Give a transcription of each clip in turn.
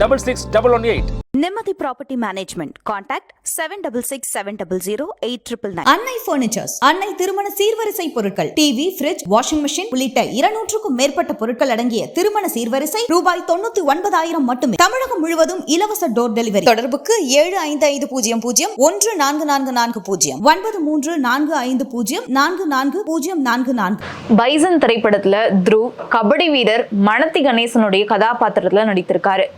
double six double one eight Nimmathi property management contact seven double six seven double zero eight triple nine Annai furnitures Annai திருமண சீர்வரிசை பொருட்கள் TV fridge washing machine உள்ளிட்ட இருநூற்றுக்கும் மேற்பட்ட பொருட்கள் அடங்கிய திருமண சீர்வரிசை ரூபாய் தொண்ணூத்தி ஒன்பதாயிரம் மட்டுமே. தமிழகம் முழுவதும் இலவச டோர் டெலிவரி தொடர்புக்கு ஏழு ஐந்து ஐந்து பூஜ்ஜியம் பூஜ்ஜியம் ஒன்று நான்கு நான்கு நான்கு பூஜ்ஜியம். ஒன்பது மூன்று நான்கு ஐந்து பூஜ்ஜியம் நான்கு நான்கு பூஜ்ஜியம் நான்கு. நான்கு பைசன் திரைப்படத்துல த்ருவ் கபடி வீரர் மணத்தி கணேசனுடைய கதாபாத்திரத்துல நடித்திருக்காரு.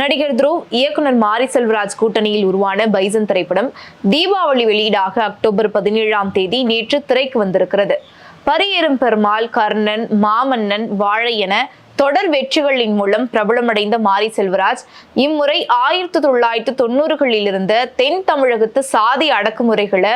நடிகர் துருவ் இயக்குனர் மாரி செல்வராஜ் கூட்டணியில் உருவான பைசன் திரைப்படம் தீபாவளி வெளியீடாக அக்டோபர் பதினேழாம் தேதி நேற்று திரைக்கு வந்திருக்கிறது. பரியேறும் பெருமாள் கர்ணன் மாமன்னன் வாழை என தொடர் வெற்றிகளின் மூலம் பிரபலமடைந்த மாரி செல்வராஜ் இம்முறை ஆயிரத்தி தொள்ளாயிரத்தி தொண்ணூறுகளில் இருந்த தென் தமிழகத்து சாதி அடக்குமுறைகளை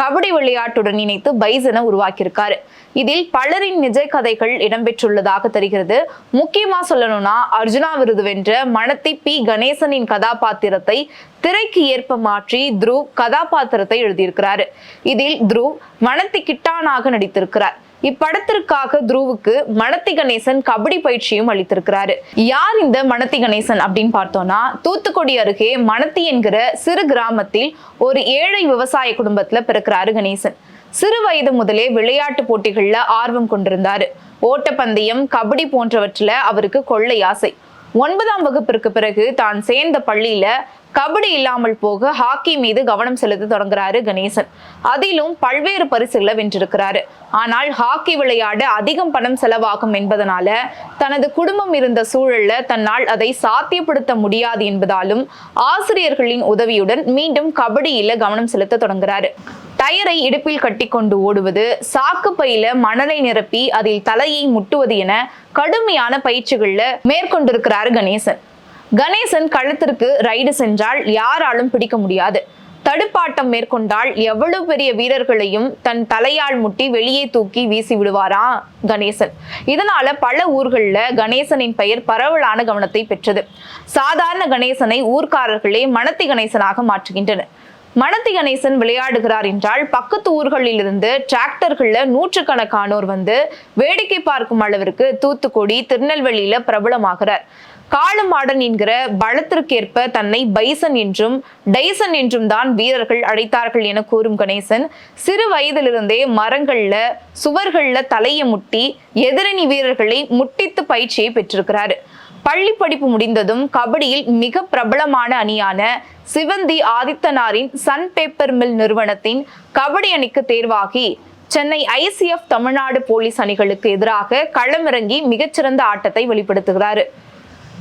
கபடி விளையாட்டுடன் இணைத்து பைசனை உருவாக்கியிருக்காரு. இதில் பலரின் நிஜ கதைகள் இடம்பெற்றுள்ளதாக தெரிகிறது. முக்கியமா சொல்லணும்னா அர்ஜுனா விருது வென்ற மணத்தி பி. கணேசனின் கதாபாத்திரத்தை திரைக்கு ஏற்ப மாற்றி த்ருவ் கதாபாத்திரத்தை எழுதியிருக்கிறாரு. இதில் த்ருவ் மனத்தி கிட்டானாக நடித்திருக்கிறார். இப்படத்திற்காக துருவுக்கு மணத்தி கணேசன் கபடி பயிற்சியும் அளித்திருக்கிறாரு. யார் இந்த மணத்தி கணேசன் அப்படின்னு பார்த்தோம்னா தூத்துக்குடி அருகே மணத்தி என்கிற சிறு கிராமத்தில் ஒரு ஏழை விவசாய குடும்பத்துல பிறக்கிறாரு கணேசன். சிறு வயது முதலே விளையாட்டு போட்டிகள்ல ஆர்வம் கொண்டிருந்தாரு. ஓட்டப்பந்தயம் கபடி போன்றவற்றில் அவருக்கு கொள்ளை ஆசை. ஒன்பதாம் வகுப்பிற்கு பிறகு தான் சேர்ந்த பள்ளியில கபடி இல்லாமல் போக ஹாக்கி மீது கவனம் செலுத்த தொடங்குறாரு கணேசன். அதிலும் பல்வேறு பரிசுகளை வென்றிருக்கிறாரு. ஆனால் ஹாக்கி விளையாட அதிகம் பணம் செலவாகும் என்பதனால தனது குடும்பம் இருந்த சூழல்ல தன்னால் அதை சாத்தியப்படுத்த முடியாது என்பதாலும் ஆசிரியர்களின் உதவியுடன் மீண்டும் கபடியில கவனம் செலுத்த தொடங்குறாரு. டயரை இடுப்பில் கட்டிக்கொண்டு ஓடுவது சாக்கு பையில மணலை நிரப்பி அதில் தலையை முட்டுவது என கடுமையான பயிற்சிகள்ல மேற்கொண்டிருக்கிறார் கணேசன். கணேசன் களத்திற்கு ரைடு சென்றால் யாராலும் பிடிக்க முடியாது. தடுப்பாட்டம் மேற்கொண்டால் எவ்வளவு பெரிய வீரர்களையும் தன் தலையால் முட்டி வெளியே தூக்கி வீசி விடுவாரா கணேசன். இதனால பல ஊர்கள்ல கணேசனின் பெயர் பரவலான கவனத்தை பெற்றது. சாதாரண கணேசனை ஊர்க்காரர்களே மனத்தி கணேசனாக மாற்றுகின்றனர். மணத்தி கணேசன் விளையாடுகிறார் என்றால் பக்கத்து ஊர்களில் இருந்து டிராக்டர்கள்ல நூற்றுக்கணக்கானோர் வந்து வேடிக்கை பார்க்கும் அளவிற்கு தூத்துக்குடி திருநெல்வேலியில பிரபலமாகிறார். காளுமாடன் என்கிற பலத்திற்கேற்ப தன்னை பைசன் என்றும் டைசன் என்றும் தான் வீரர்கள் அழைத்தார்கள் என கூறும் கணேசன் சிறு வயதிலிருந்தே மரங்கள்ல சுவர்கள்ல தலையை முட்டி எதிரணி வீரர்களை முட்டித்து பயிற்சியை பெற்றிருக்கிறார். பள்ளி படிப்பு முடிந்ததும் கபடியில் மிக பிரபலமான அணியான சிவந்தி ஆதித்தனாரின் சன் பேப்பர் மில் நிறுவனத்தின் கபடி அணிக்கு தேர்வாகி சென்னை ஐசிஎஃப் தமிழ்நாடு போலீஸ் அணிகளுக்கு எதிராக களமிறங்கி மிகச்சிறந்த ஆட்டத்தை வெளிப்படுத்துகிறார்.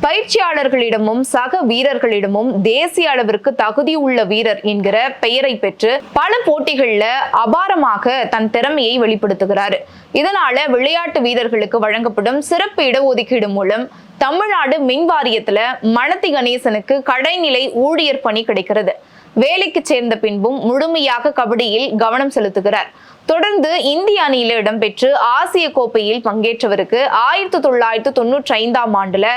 பயிற்சியாளர்களிடமும் சக வீரர்களிடமும் தேசிய அளவிற்கு தகுதி உள்ள வீரர் என்கிற பெயரை பெற்று பல போட்டிகள்ல அபாரமாக தன் திறமையை வெளிப்படுத்துகிறார். இதனால விளையாட்டு வீரர்களுக்கு வழங்கப்படும் சிறப்பு இடஒதுக்கீடு மூலம் தமிழ்நாடு மின் வாரியத்துல மணத்தி கணேசனுக்கு கடைநிலை ஊழியர் பணி கிடைக்கிறது. வேலைக்கு சேர்ந்த பின்பும் முழுமையாக கபடியில் கவனம் செலுத்துகிறார். தொடர்ந்து இந்திய அணியில இடம்பெற்று ஆசிய கோப்பையில் பங்கேற்றவருக்கு ஆயிரத்தி தொள்ளாயிரத்தி தொண்ணூற்றி ஐந்தாம் ஆண்டுல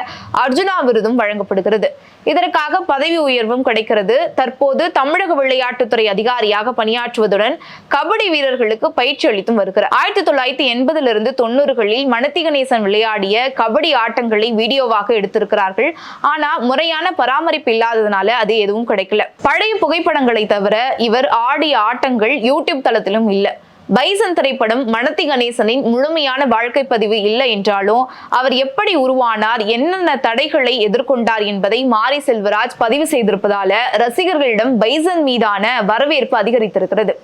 அர்ஜுனா விருதும் வழங்கப்படுகிறது. இதற்காக பதவி உயர்வும் கிடைக்கிறது. தற்போது தமிழக விளையாட்டுத்துறை அதிகாரியாக பணியாற்றுவதுடன் கபடி வீரர்களுக்கு பயிற்சி அளித்தும் வருகிறார். ஆயிரத்தி தொள்ளாயிரத்தி எண்பதிலிருந்து தொண்ணூறுகளில் மனத்தி கணேசன் விளையாடிய கபடி ஆட்டங்களை வீடியோவாக எடுத்திருக்கிறார்கள். ஆனா முறையான பராமரிப்பு இல்லாததுனால அது எதுவும் கிடைக்கல. பழைய புகைப்படங்களை தவிர இவர் ஆடிய ஆட்டங்கள் யூடியூப் தளத்திலும் இல்லை. பைசன் திரைப்படம் மனத்தி கணேசனின் முழுமையான வாழ்க்கை பதிவு இல்லை என்றாலும் அவர் எப்படி உருவானார் என்னென்ன தடைகளை எதிர்கொண்டார் என்பதை மாரி செல்வராஜ் பதிவு செய்திருப்பதால ரசிகர்களிடம் பைசன் மீதான வரவேற்பு அதிகரித்திருக்கிறது.